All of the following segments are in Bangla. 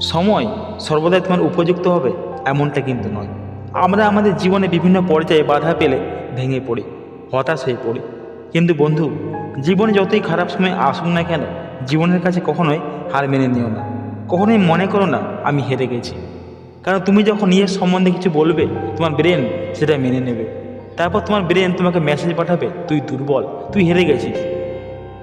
সময় সর্বদাই তোমার উপযুক্ত হবে, এমনটা কিন্তু নয়। আমরা আমাদের জীবনে বিভিন্ন পর্যায়ে বাধা পেলে ভেঙে পড়ি, হতাশ হয়ে পড়ি। কিন্তু বন্ধু, জীবনে যতই খারাপ সময় আসুক না কেন, জীবনের কাছে কখনোই হার মেনে নিও না। কখনোই মনে করো না, আমি হেরে গেছি। কারণ তুমি যখন নিজের সম্বন্ধে কিছু বলবে, তোমার ব্রেন সেটা মেনে নেবে। তারপর তোমার ব্রেন তোমাকে মেসেজ পাঠাবে, তুই দুর্বল, তুই হেরে গেছিস।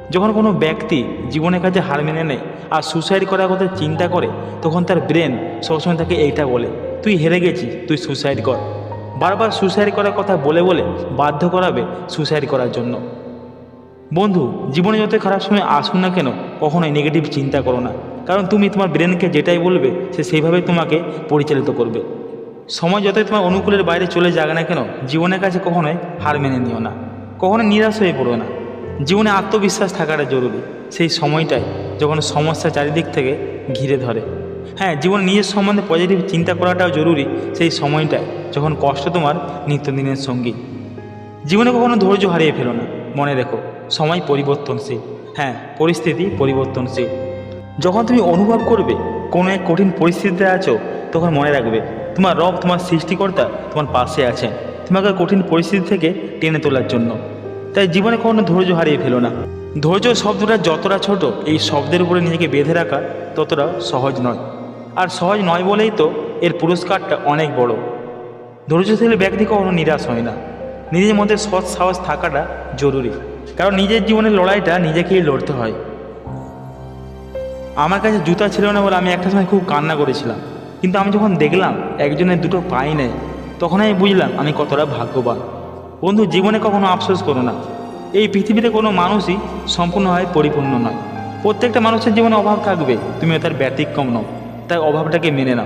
যখন কোনো ব্যক্তি জীবনের কাছে হার মেনে নেয় আর সুসাইড করার কথা চিন্তা করে, তখন তার ব্রেন সবসময় তাকে এইটা বলে, তুই হেরে গেছিস, তুই সুসাইড কর। বারবার সুসাইড করার কথা বলে বলে বাধ্য করাবে সুসাইড করার জন্য। বন্ধু, জীবনে যত খারাপ সময় আসুন না কেন, কখনোই নেগেটিভ চিন্তা করো না। কারণ তুমি তোমার ব্রেনকে যেটাই বলবে, সে সেইভাবেই তোমাকে পরিচালিত করবে। সময় যতই তোমার অনুকূলের বাইরে চলে যাক না কেন, জীবনের কাছে কখনোই হার মেনে নিও না। কখনো নিরাশ হয়ে পড়ো না। জীবনে আত্মবিশ্বাস থাকাটা জরুরি। সেই সময়টাই যখন সমস্যা চারিদিক থেকে ঘিরে ধরে। হ্যাঁ জীবনে নিজের সম্বন্ধে পজিটিভ চিন্তা করাটাও জরুরি। সেই সময়টায় যখন কষ্ট তোমার নিত্যদিনের সঙ্গী। জীবনে কখনো ধৈর্য হারিয়ে ফেলো না। মনে রেখো, সময় পরিবর্তনশীল। হ্যাঁ পরিস্থিতি পরিবর্তনশীল। যখন তুমি অনুভব করবে কোনো এক কঠিন পরিস্থিতিতে আছো, তখন মনে রাখবে, তোমার রব, তোমার সৃষ্টিকর্তা তোমার পাশে আছেন। তোমাকে কঠিন পরিস্থিতি থেকে টেনে তোলার জন্য। তাই জীবনে কখনো ধৈর্য হারিয়ে ফেলো না। ধৈর্য শব্দটা যতটা ছোট, এই শব্দের উপরে নিজেকে বেঁধে রাখা ততটা সহজ নয়। আর সহজ নয় বলেই তো এর পুরস্কারটা অনেক বড়। ধৈর্য ধৈর্যশীল ব্যক্তি কখনো নিরাশ হয় না। নিজের মধ্যে সৎ সাহস থাকাটা জরুরি। কারণ নিজের জীবনের লড়াইটা নিজেকেই লড়তে হয়। আমার কাছে জুতা ছিল না বলে আমি একটা সময় খুব কান্না করেছিলাম। কিন্তু আমি যখন দেখলাম একজনের দুটো পাই নেয় তখন আমি বুঝলাম আমি কতটা ভাগ্যবান। বন্ধু, জীবনে কখনো আফসোস করো না। এই পৃথিবীতে কোনো মানুষই সম্পূর্ণভাবে পরিপূর্ণ নয়। প্রত্যেকটা মানুষের জীবনে অভাব থাকবে, তুমিও তার ব্যতিক্রম নও। তাই অভাবটাকে মেনে নাও।